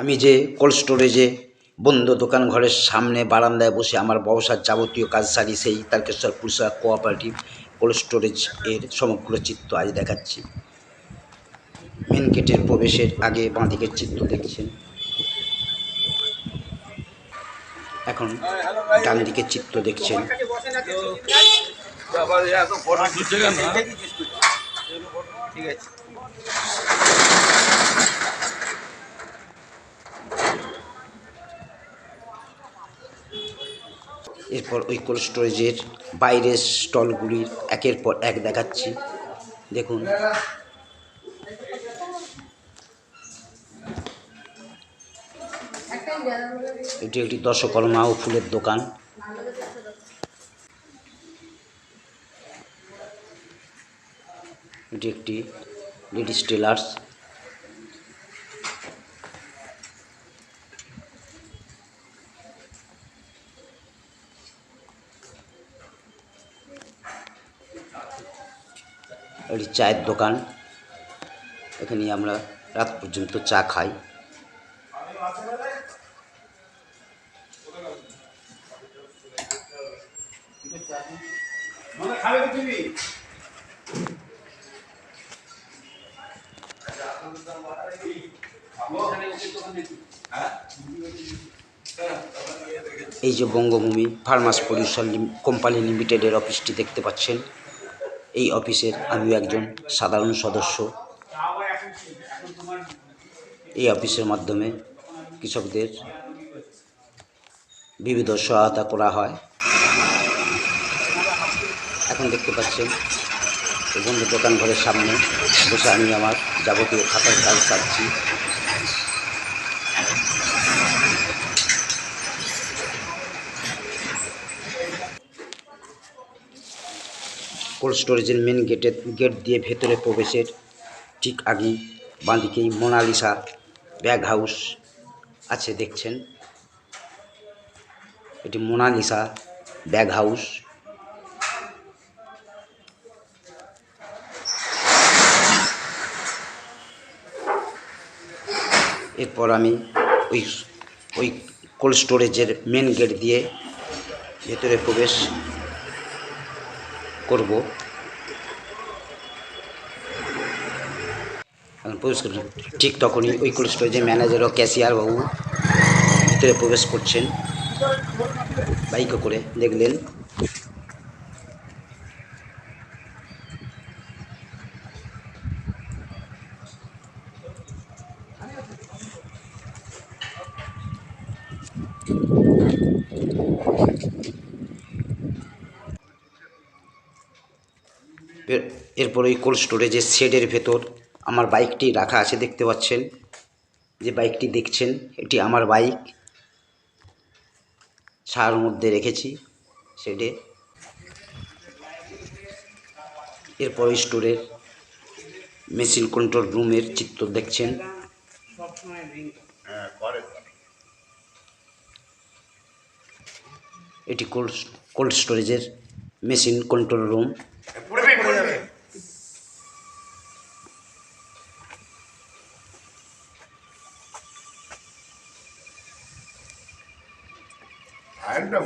আমি যে কোল্ড স্টোরেজে বন্ধ দোকান ঘরের সামনে বারান্দায় বসে আমার ব্যবসার যাবতীয় কাজ সারি, সেই তারকেশ্বর পুরসভা কোঅপারেটিভ কোল্ড স্টোরেজ এর সমগ্র চিত্র আজ দেখাচ্ছি। মেন গেটের প্রবেশের আগে বাঁদিকের চিত্র দেখছেন। এখন ডান দিকের চিত্র দেখছেন। ঠিক আছে। এরপর ওই কোল্ড স্টোরেজের বাইরের স্টলগুলির একের পর এক দেখাচ্ছি। দেখুন। এটি একটি দশকর্মা ও ফুলের দোকান। এটি একটি লেডিস টেলার্স। এটি চায়ের দোকান। এখানে আমরা রাত পর্যন্ত চা খাই। এই যে বঙ্গভূমি ফার্মাস পলিউশন কোম্পানি লিমিটেডের অফিসটি দেখতে পাচ্ছেন। এই অফিসের আমিও একজন সাধারণ সদস্য। এই অফিসের মাধ্যমে কৃষকদের বিবিধ সহায়তা করা হয়। এখন দেখতে পাচ্ছেন বন্ধু দোকান ঘরের সামনে বসে আমি আমার যাবতীয় খাতার কাজ চাচ্ছি কোল্ড স্টোরেজের মেন গেটের গেট দিয়ে ভেতরে প্রবেশের ঠিক আগেই বাঁদিকেই মোনালিসা ব্যাগ হাউস আছে, দেখছেন? এটি মোনালিসা ব্যাগ হাউস। এরপর আমি ওই ওই কোল্ড স্টোরেজের মেন গেট দিয়ে ভেতরে প্রবেশ করব। প্রবেশ করবেন ঠিক তখনই ওই কোল্ড স্টোরেজের ম্যানেজার ও ক্যাশিয়ার বাবু ভিতরে প্রবেশ করছেন। বাইকে করে দেখলেন এর- এরপর ওই কোল্ড স্টোরেজের শেডের ভেতর আমার বাইকটি রাখা আছে, দেখতে পাচ্ছেন? যে বাইকটি দেখছেন, এটি আমার বাইক ছায়ার মধ্যে রেখেছি শেডে এরপর ওই স্টোরের মেশিন কন্ট্রোল রুমের চিত্র দেখছেন। এটি কোল্ড কোল্ড স্টোরেজের মেশিন কন্ট্রোল রুম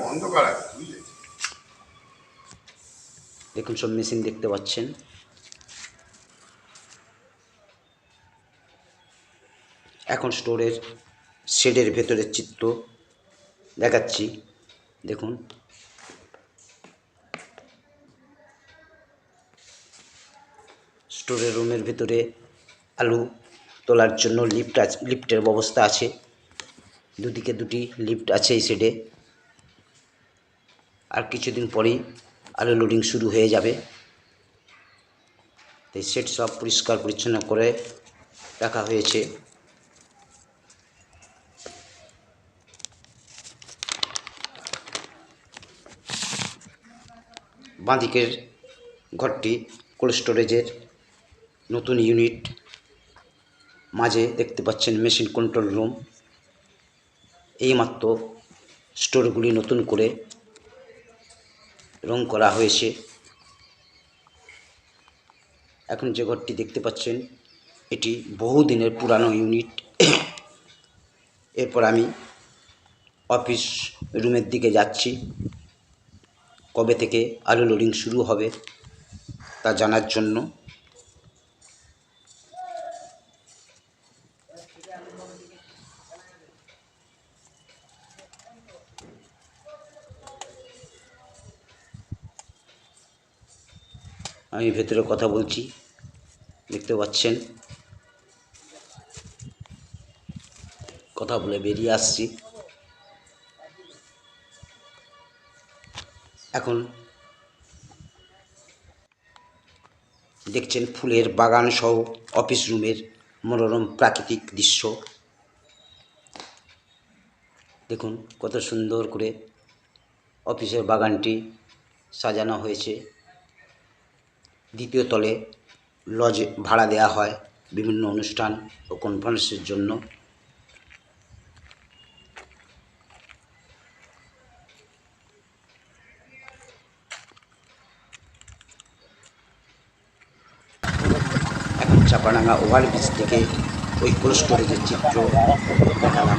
বন্ধ করা দেখুন, সব মেশিন দেখতে পাচ্ছেন। এখন স্টোরের শেডের ভেতরের চিত্র দেখাচ্ছি। দেখুন। স্টোরের রুমের ভিতরে আলু তোলার জন্য লিফট আছে, লিফটের ব্যবস্থা আছে। দুদিকে দুটি লিফট আছে এই শেডে। আর কিছুদিন পরেই আলু লোডিং শুরু হয়ে যাবে। তাই সেট সব পরিষ্কার পরিচ্ছন্ন করে রাখা হয়েছে। বাঁদিকের ঘরটি কোল্ড স্টোরেজের নতুন ইউনিট মাঝে দেখতে পাচ্ছেন মেশিন কন্ট্রোল রুম এইমাত্র স্টোরগুলি নতুন করে রং করা হয়েছে। এখন যে ঘরটি দেখতে পাচ্ছেন, এটি বহুদিনের পুরানো ইউনিট। এরপর আমি অফিস রুমের দিকে যাচ্ছি। কবে থেকে আলু লোডিং শুরু হবে তা জানার জন্য আমি ভেতরে কথা বলছি। দেখতে পাচ্ছেন? কথা বলে বেরিয়ে আসছি। এখন দেখছেন ফুলের বাগান সহ অফিস রুমের মনোরম প্রাকৃতিক দৃশ্য। দেখুন কত সুন্দর করে অফিসের বাগানটি সাজানো হয়েছে। দ্বিতীয় তলে লজ ভাড়া দেওয়া হয় বিভিন্ন অনুষ্ঠান ও কনফারেন্সের জন্য। এখন চাপাডাঙ্গা ওভারব্রিজ থেকে ওই কোল্ড স্টোরেজের চিত্র দেখালাম।